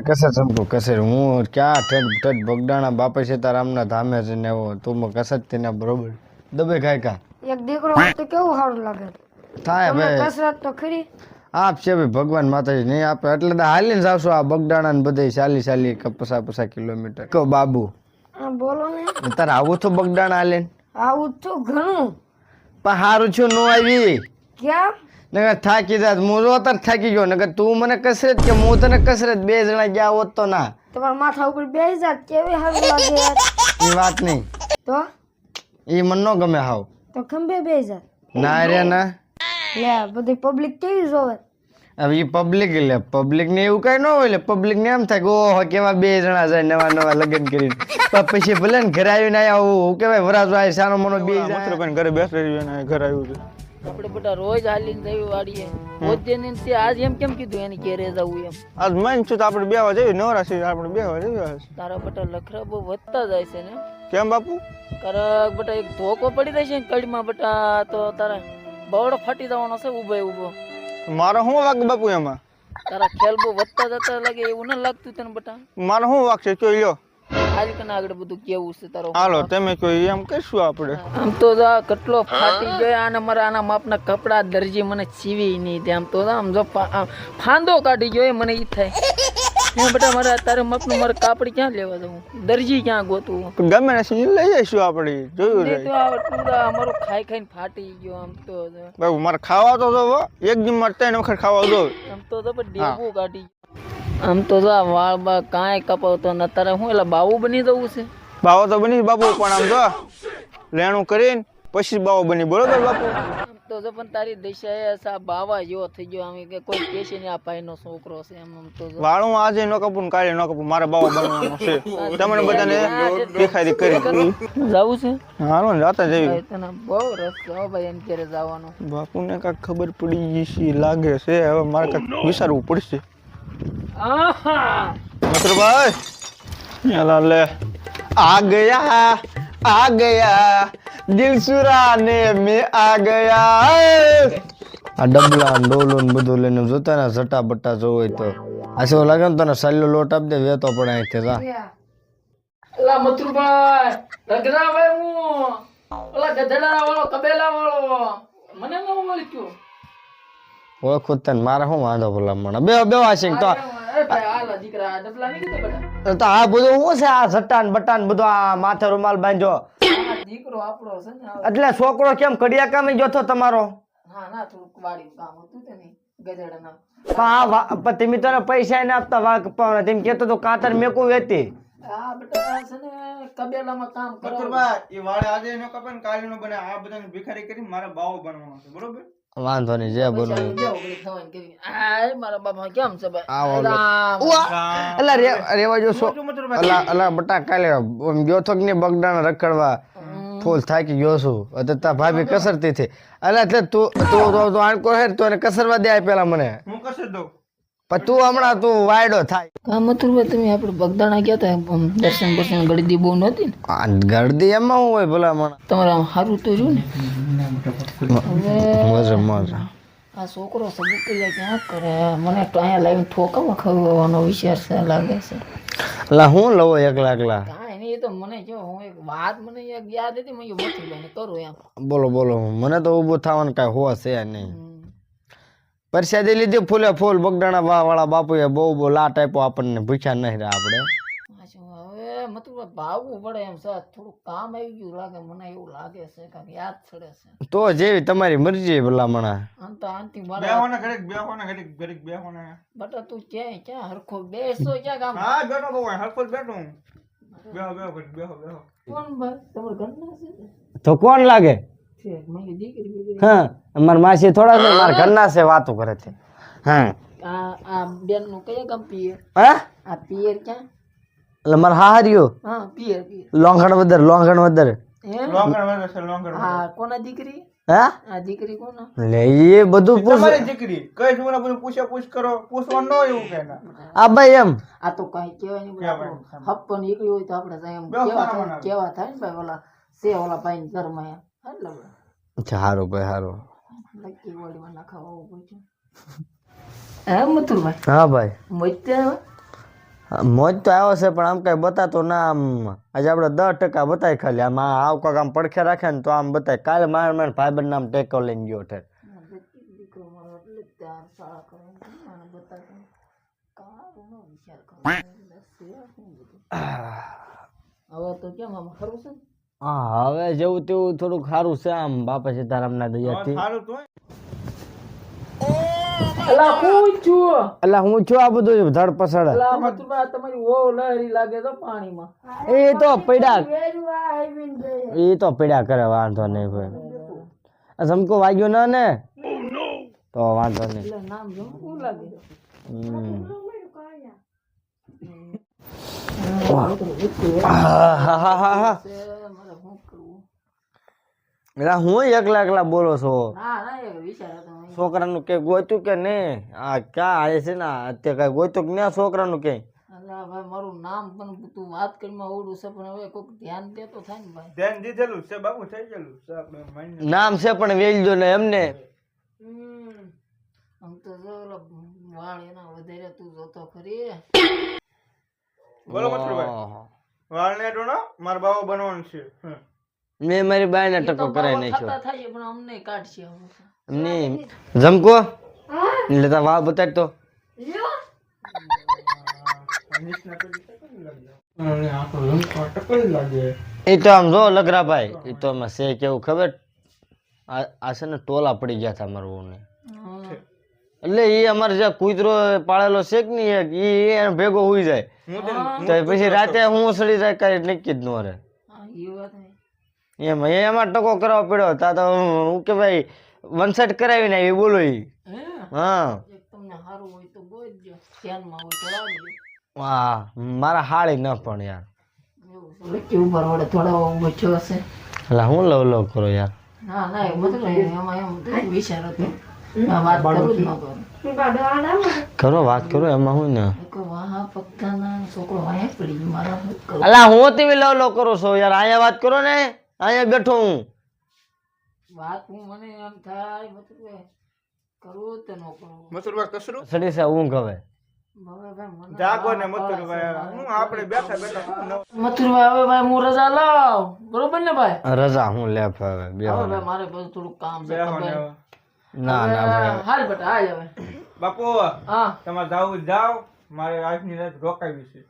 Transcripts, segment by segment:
કસર કસર હું ક્યાં ઠેઠ ઠેઠ બગડાણા બાપે સીતારામના ધામે છે ને એવો તું મને કસર તેના બરોબર દબે ખાય કા એક દીકરો તો કેવું સારું લાગે? થાય ભાઈ. કસરત તો ખરી આપશે ભાઈ ભગવાન માતાજી નહીં આપે. એટલે તો હાલીને જાવશો આ બગડાણા ને બધે ચાલી ચાલી પસા પસા કિલોમીટર. કહો બાબુ. બોલો ને. તારે આવું તો બગડાણા હાલે આવું છું ઘણું. પણ સારું છું નો આવી. કેમ નકર થાકી જાત હું જો અત્યારે થાકી ગયો નગર તું મને કસરત કે હું તને કસરત બે જણા ગયા હોત તો ના. તમારા માથા ઉપર બે જાત કેવી હાવી લાગે યાર? એ વાત નહીં. તો? એ મન ન ગમે હાવ. તો ખંભે બે જાત. ના રે ના. લે બધી પબ્લિક કેવી જોવે? હવે એ પબ્લિક એટલે પબ્લિક ને એવું કઈ ન હોય લે પબ્લિક ને એમ થાય કે ઓહો કેવા બે જણા જાય નવા નવા લગ્ન કરીને. પછી ભલે ને ઘરે આવીને આવ્યા હું કેવાય વરાજો આવી સાનો મનો બે જાય ઘરે બેસી રહ્યો ને ઘર આવ્યું છે. આપણે બધા રોજ હાલીને જવી વાડીએ રોજ ને તે આજ એમ કેમ કીધું એની ઘેરે જવું એમ? આજ મન છું તો આપણે બેવા જઈએ નવરા છે આપણે બેવા જઈએ તારા બટા લખરા બહુ વધતા જાય છે ને? કેમ બાપુ? કરક બટા એક ધોકો પડી જાય છે ને કડીમાં બટા તો તારા બવડો ફાટી જવાનો છે ઊભો ઊભો મારો શું વાગ બાપુ એમાં? તારા ખેલ બહુ વધતા જતા લાગે એવું ન લાગતું તને બટા મારો શું વાગ છે? ચોઈ લ્યો. આજ કને આગળ બધું કેવું છે તારો હાલો તમે કોઈ એમ કહીશું આપણે? આમ તો જો આ કેટલો ફાટી ગયો આને મારા આના માપના કપડા દરજી મને સીવી નહીં તે આમ તો આમ જો ફાંદો કાઢી ગયો મને ઈ થાય. હે બેટા મારા તારે માપનું મારે કાપડ ક્યાં લેવા જવું? દરજી ક્યાં ગોતું ગમે ને સીન લઈ જઈશું આપણે જોયું રે તો અમારો ખાઈ ખાઈને ફાટી ગયો આમ તો બાબુ મારે ખાવા તો જો એક દિન મારે ત્રણ વખત ખાવા દો આમ તો તો પણ ડેબુ કાઢી ગયો. આમ તો જો વાળ બા કાંઈ કપાવતો ન તારે હું એટલે બાવું બની જવું છે. બાવો તો બની બાપુ પણ આમ જો લેણું કરીને પછી બાવો બની બરોબર બાપુ? આમ તો જો પણ તારી દિશાએ સા બાવા જેવો થઈ ગયો આમ કે કોઈ કેસે ને આ ભાઈનો છોકરો છે એમ આમ તો વાળું આજે ન કપું કાલે ન કપું મારે બાવો બનવાનો છે. તમને બધાને દેખાડી કરી જાવું છે? હાલો ને જાતા જઈ તને બહુ રસ છે ભાઈ એમ ક્યારે જવાનો. બાપુને કાંઈક ખબર પડી ગઈ છે લાગે છે હવે મારે કાંઈક વિચારવું પડશે. મિત્રભાઈ. લે. આ ગયા આ ગયા. દિલ સુરાને મેં આ ગયા. આ ડબલા ને ડોલો ને બધું લઈને જોતા ને જટા બટ્ટા જોવો હોય તો. આ શું લાગે ને તને સાલ્યો લોટ આપી દે વેતો પડે અહીંથી જા. એલા મથુરભાઈ રગડા ભાઈ હું. ઓલા ગધેડા વાળો કબેલા વાળો મને ન ઓળખ્યો ઓળખું તને. મારે શું વાંધો ભલામણ બે બે વાસિંગ તો આ ડબલા નહીં તો આ બધું શું છે? આ સટ્ટાન બટાન બધું આ માથે રૂમાલ બાંધ્યો દીકરો આપણો છે ને એટલે છોકરો કેમ કડિયા કામે ગયો તો તમારો? હા ના થોડુંક વાડી કામ હતું તે નહીં ગધેડાના. વા- પણ તમે તને પૈસા ના આપતા વાઘ પણ તેમ કેતો તો કાતર મેકું હતી આ બેટા છે ને કબેલામાં કામ કરો એ વાળે આજે નો કપે કાલે નો બને આ બધાને ભિખારી કરી મારે બાવો બનવાનો છે. બરોબર? વાંધો નહીં જે બોલો. અલા રે રેવા જો છો. અલા અલા બટા કાલે ગયો તો કે નહીં રખડવા? ફૂલ થાકી ગયો છું. એટલે તા ભાભી કસરતી થી અલા એટલે તું તું તું તું આણકો હે તો એને કસરવા દે પેલા મને. હું કસર દઉં? પણ તું હમણાં તું વાયડો થાય. હા મથુરભાઈ તમે આપણે બગદાણા ગયા હતા દર્શન દર્શન ગળદી બહુ નહોતી ને? આ ગરદી એમાં હું હોય ભલા મને તમારે સારું તો જો ને? મજા મજા. આ છોકરો સબૂત કરી ક્યાં કરે મને તો અહીંયા લાવીને ઠોકામાં ખવડાવવાનો વિચાર છે લાગે છે. અલા હું લવો એકલા એકલા? એ તો મને જો હું એક વાત મને યાદ હતી મેં કરું એમ. બોલો બોલો મને તો ઊભું થવાનું કાંઈ હોવા છે નહીં. પરસાદી લીધી ફૂલે ફૂલ બગડાણા વાહ વાળા બાપુએ બહુ બહુ લાટ આપ્યો આપણને ભૂખ્યા નહીં રહ્યા આપણે. હવે મથુરભાઈ ભાવવું પડે એમ છે થોડું કામ આવી ગયું લાગે મને એવું લાગે છે કાંઈક યાદ ચડે છે. તો જેવી તમારી મરજી ભલામણા. આમ આંતિ મારે બેહોને ઘડીક બેહોને ઘડીક ઘડીક બેહોને. બટા તું ક્યાં ક્યાં હરખો બેસો ક્યાં કામ હા બેઠો તો હરખો બેઠો બેહો બેહો બેહો બેહો. કોણ ભાઈ? તમારા ઘરના છે તો કોણ લાગે? છે મેં કીધું દીકરી બીકરી હા અમારા માસી થોડા છે મારા ઘરના છે વાતો કરે છે. હા. આ આ બેનનું કયા ગામ પિયર? હા? આ પિયર ક્યાં? એટલે મારા હાહર્યો હા પિયર પિયર. લોંઘણ વદર લોંઘણ વદર. લોંગણ વધે છે લોંગણ હા કોના દીકરી? હા? આ દીકરી કોના? લે એ બધું પૂછ. તમારી દીકરી. કઈ છું બધું પૂછે પૂછ કરો. પૂછવાનું ન એવું કે આ ભાઈ એમ. આ તો કઈ કહેવાય નહીં હપ્પન ભાઈ? હોય તો આપણે કેવા થાય કેવા થાય ને ભાઈ ઓલા સે ઓલા ભાઈ ઘરમાં એટલે સારું ભાઈ સારું હે ભાઈ. મોજ તો આવ્યો છે પણ આમ કઈ બતાતો ના આમ આજે આપણે દસ ટકા બતાય ખાલી. આમ આવ કાંક આમ પડખે રાખે ને તો આમ બતાય. કાલે મારે મારે ભાઈબંધ નામ ટેકો લઈને ગયો. હવે તો કેમ આમ ખરું છે? હા હવે જેવું તેવું થોડુંક સારું છે આમ બાપા સીતારામના દયાથી. સારું તો અલા હું છું. એટલે હું છું આ બધું ધડ પસડ. અલા મથુરભા તમારી વહુ લહેરી લાગે તો પાણીમાં. એ તો બે એ તો પડ્યા કરે વાંધો નહીં ભાઈ. સમકો વાગ્યો ના ને? તો વાંધો નહીં. નામ લાગે. હમ. મારે શું કરવું એટલે હું એકલા એકલા બોલો છો? ના ના વિચાર છોકરાનું કે ગોતું કે નહીં? આ ક્યાં આવે છે ને? અત્યારે કઈ ગોતું કે નહીં છોકરાનું કે? ભાઈ મારું નામ પણ તું વાત કરીમાં ઓળું છે પણ હવે કોઈક ધ્યાન દે તો થાય ને ભાઈ. ધ્યાન દીધેલું છે બાબુ થઈ ગયેલું છે આપણે નામ છે પણ વેલજો ને એમને. આમ તો જો વાળ એના વધારે તું જોતો ખરી. બોલો મથુરભાઈ. વાળ ને ડોનો મારા બાવા બનવાનું છે. હમ. મેં મારી બાયને ટકો કરાવી બાવા નાખ્યો. થાય પણ અમને કાઢશે અમને નહીં જમકો એટલે તા વાવ બતાડ તો. એ તો આમ જો લગરાભાઈ એ તો આમાં છે કેવું ખબર? આ છે ને ટોલા પડી ગયા હતા અમારું વહુને. હા. એટલે એ અમારે જે કૂતરો પાળેલો છે કે નહીં એને ભેગો હોઈ જાય. તો પછી રાતે હું સડી જાય કઈ નક્કી જ ન રહે. એ વાત નહીં. એમ એ એમાં ટકો કરવા પડ્યો. તા તો હું કે ભાઈ વનસેટ કરાવીને આવી બોલો હે? હા. તમને સારું હોય તો ગોતજો ધ્યાનમાં હોય તો લાવજો વાહ મારા હાળી ન પણ યાર. હશે. એટલે હું લવ લવ કરો યાર? ના ના એ બધું એમાં એમ તો વિચાર હતો. વાત કરું ન કરું. કરો વાત કરો એમાં હું ને? એક વાહ પગતાના છોકરો વાહે પડી મારા અલા હું તમે લવ લવ કરો છો? યાર અહીંયા વાત કરો ને. અહીંયા બેઠો હું. વાત હું મને એમ થાય મતલબ કરવું તો ન કરવું. મતલબ કસરું? સડી છે ઊંઘ હવે. જાગો ને મથુરભાઈ. હું આપણે બેઠા બેઠા મથુરભાઈ હવે ભાઈ હું રજા લાવ. બરોબર ને ભાઈ? રજા હું લે હવે બે હવે ભાઈ મારે બધું થોડુંક કામ છે બેહો ને ના ના હાલ બેટા હાલ હવે. બાપુ હા. તમારે જાવ જાવ. મારે આજની રાત રોકાવી છે.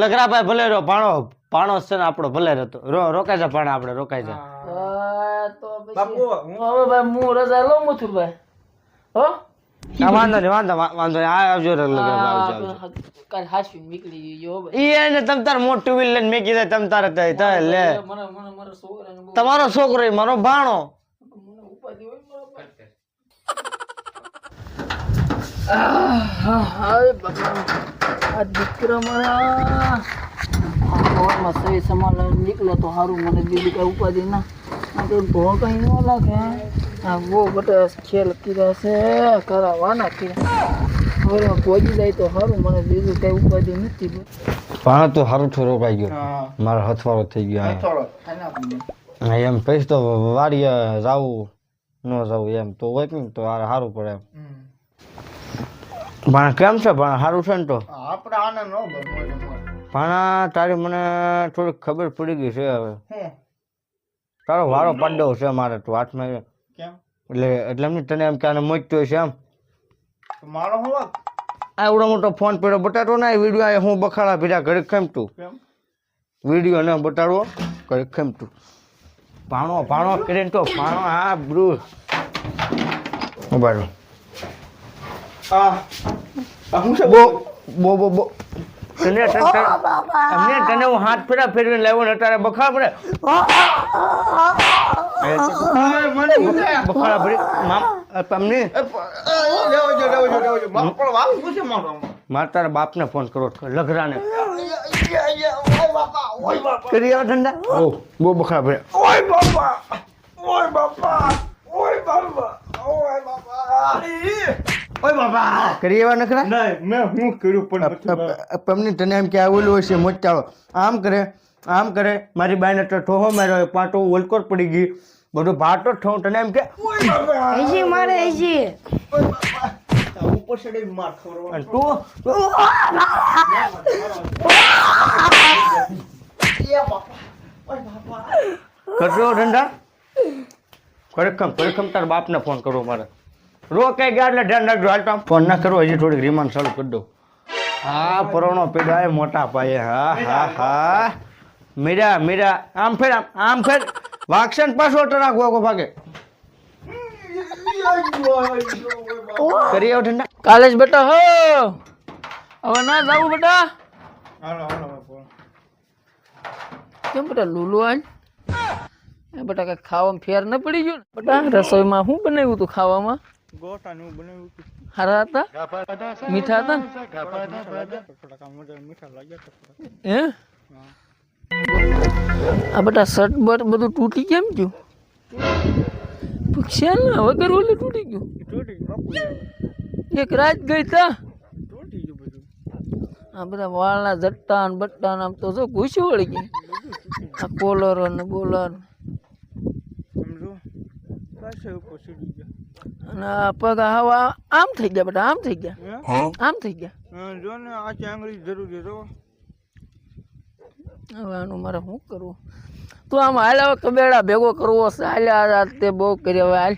લગરાભાઈ ભલે રહ્યો ભાણો ભાણો છે ને આપણો ભલે રહેતો. રો રોકાઈ જા ભાણા આપણે રોકાઈ જા. તો બાપુ હવે ભાઈ હું રજા લઉં મથુરભાઈ? હો? વાંધો નહીં વાંધો વાંધો નહીં આ આવજો લગરાભાઈ આવજો આવજો. આ કાલ હાસવી નીકળી ગયો ભાઈ. ઈ એને તમ તાર મોટું ટુ વ્હીલર મેં કીધા તમ તારે તય તય લે. તમારો છોકરો મારો ભાણો. હાય ભગવાન. આ દીકરા મારા સહી સમાન નીકળે તો સારું મને બીજું કઈ ઉપાધિ ના. તો ભો કઈ ન લાગે. આ બહુ બધા ખેલ કર્યા છે કરાવવાના કર્યા. હવે પહોંચી જાય તો સારું મને બીજું કઈ ઉપાધિ નથી. ભાણો તો સારું રોકાઈ ગયો. મારો હથવારો થઈ ગયો એમ કહીશ તો વાડીએ જાવું ન જાવું એમ. તો હોય ને તો હારે સારું પડે એમ. ભાણા કેમ છે? પણ સારું છે ને તો? આપણે આને ન પણ તારી મને થોડીક ખબર પડી ગઈ છે હવે. તારો વારો પડ્યો છે મારે તું હાથમાં કેમ? એટલે એટલે એમ તને એમ કે આને મોજતો છે એમ. મારો હું વાંક? આ એવડો મોટો ફોન પડ્યો. બટાટો ના વીડિયો આ હું બખાડા ભીડા ઘરે ખેમતું વીડિયો ને બટાડવો ઘરે કેમ તું? ભાણો ભાણો કરીને તો ભાણો હા બ્રુ ઊભા. આ આ હું છે બો બો બો બો તને તને- તને- અમને તને હું હાથ ફેરા ફેરવીને લાવ્યો ને તારે બખાડા પડે મને ભૂખ્યા. બખાડા પડે મામ તમને એ પ- એ, લેવો જો લેવો જો લેવો જો મારો પણ વાંક શું છે મારો આમાં? મારે તારા બાપને ફોન કરો લઘરાને ઓય બાપા ઓય બાપા કરી આવા ઠંડા ઓ બહુ બખાડા પડે ઓય બાપા ઓય બાપા ઓય બાપા ઓય બાપા ઓય બાપા કરી એવા નખરા? નહીં મેં હું કર્યું પણ પમની તને એમ કે આવેલું હોય છે મોટા આમ કરે આમ કરે મારી બાઈને તો ઠોહો માર્યો પાટો ઓલકોર પડી ગઈ બધું ભાટો ઠો તને એમ કે હજી મારે હજી ઉપર ચડી માર ખરેખમ ખરેખમ તાર બાપને ફોન કરો મારે. રો કઈ ગયા એટલે ધ્યાન રાખજો. હાલ તમે ફોન ના કરો હજી થોડીક રિમાન્ડ ચાલુ કરી દઉં. હા પરોણો પીડાય મોટા પાયે. હા હા હા. મીરા મીરા આમ ફેર આમ આમ ફેર. વાગશે ને પાછો ટરાક વાગો ભાગે. કરી આવો ઠંડા. કાલે જ બેટા હો. હવે ના જાવું બેટા. હાલો હાલો બાપુ. કેમ બેટા લુલુ આજ એ બેટા કઈ ખાવામાં ફેર ન પડી ગયો ને? બેટા રસોઈમાં શું બનાવ્યું તું ખાવામાં? ને બનાવ્યું હતું. હારા હતા? મીઠા હતા? મીઠા લાગ્યા હે? આ બધા શર્ટ બટ બધું તૂટી કેમ ગયું? વગર ઓલું તૂટી ગયું? તૂટી ગયું એક રાત ગઈ તા. તૂટી ગયું બધું. આ બધા વાળના જટ્ટા ને બટ્ટા આમ તો જો ઘૂસી વળી ગઈ આ કોલર ને બોલર સમજો પાછા ઉપર ચડી ગયા. અને પગ હવા આમ થઈ ગયા બેટા આમ થઈ ગયા. આમ થઈ ગયા. જો ને આચી આંગળી જરૂરી જો. હવે આનું મારે શું કરવું? તું આમ હાલ હવે કબેડા ભેગો કરવો છે હાલ્યા રાત તે બહુ કરી હવે હાલ.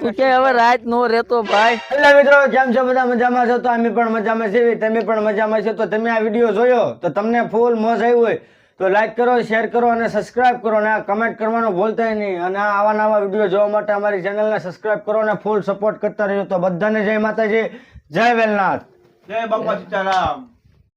તું કે હવે રાત નો રહેતો ભાઈ. હેલો મિત્રો જેમ છો? બધા મજામાં છો? તો અમે પણ મજામાં છીએ તમે પણ મજામાં છો? તો તમે આ વીડિયો જોયો તો તમને ફૂલ મોજ આવી હોય. તો લાઈક કરો શેર કરો અને સબસ્ક્રાઇબ કરો અને આ કમેન્ટ કરવાનું ભૂલતા નહીં. અને આ આવા નવા વીડિયો જોવા માટે અમારી ચેનલને સબસ્ક્રાઈબ કરો અને ફૂલ સપોર્ટ કરતા રહેજો. તો બધાને જય માતાજી. જય વેલનાથ. જય બાપા સીતારામ.